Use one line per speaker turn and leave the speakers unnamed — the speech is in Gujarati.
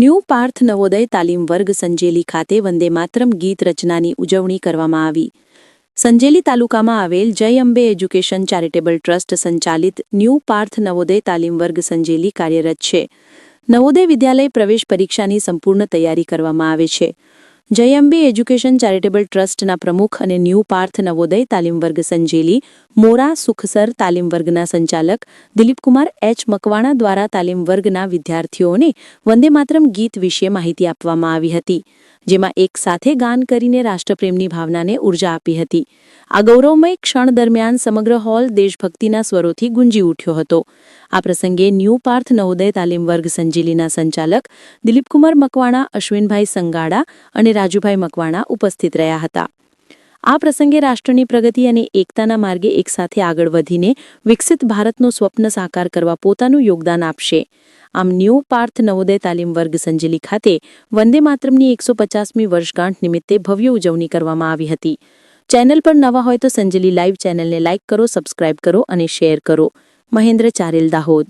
ન્યૂ પાર્થ નવોદય તાલીમ વર્ગ સંજેલી ખાતે વંદે માતરમ ગીત રચનાની ઉજવણી કરવામાં આવી. સંજેલી તાલુકામાં આવેલ Jay Ambe education charitable trust સંચાલિત ન્યૂ પાર્થ નવોદય તાલીમ વર્ગ સંજેલી કાર્યરત છે. નવોદય વિદ્યાલય પ્રવેશ પરીક્ષાની સંપૂર્ણ તૈયારી કરવામાં આવે છે. જય અંબે એજ્યુકેશન ચેરિટેબલ ટ્રસ્ટના પ્રમુખ અને ન્યૂ પાર્થ નવોદય તાલીમ વર્ગ સંજેલી, મોરા સુખસર તાલીમ વર્ગના સંચાલક દિલીપકુમાર એચ મકવાણા દ્વારા તાલીમ વર્ગના વિદ્યાર્થીઓને વંદે માતરમ ગીત વિશે માહિતી આપવામાં આવી હતી, જેમાં એક સાથે ગાન કરીને રાષ્ટ્રપ્રેમની ભાવનાને ઊર્જા આપી હતી. આ ગૌરવમય ક્ષણ દરમિયાન સમગ્ર હોલ દેશભક્તિના સ્વરોથી ગુંજી ઉઠ્યો હતો. આ પ્રસંગે ન્યૂ પાર્થ નવોદય તાલીમ વર્ગ સંજીલીના સંચાલક દિલીપકુમાર મકવાણા, અશ્વિનભાઈ સંગાડા અને રાજુભાઈ મકવાણા ઉપસ્થિત રહ્યા હતા. આ પ્રસંગે રાષ્ટ્રની પ્રગતિ અને એકતાના માર્ગે એકસાથે આગળ વધીને વિકસિત ભારતનું સ્વપ્ન સાકાર કરવા પોતાનું યોગદાન આપશે. આમ ન્યૂ પાર્થ નવોદય તાલીમ વર્ગ સંજેલી ખાતે વંદે માતરમની એકસો પચાસમી વર્ષગાંઠ નિમિત્તે ભવ્ય ઉજવણી કરવામાં આવી હતી. ચેનલ પર નવા હોય તો સંજેલી લાઈવ ચેનલને લાઇક કરો, સબસ્ક્રાઇબ કરો અને શેર કરો. મહેન્દ્ર ચારેલ દાહોદ.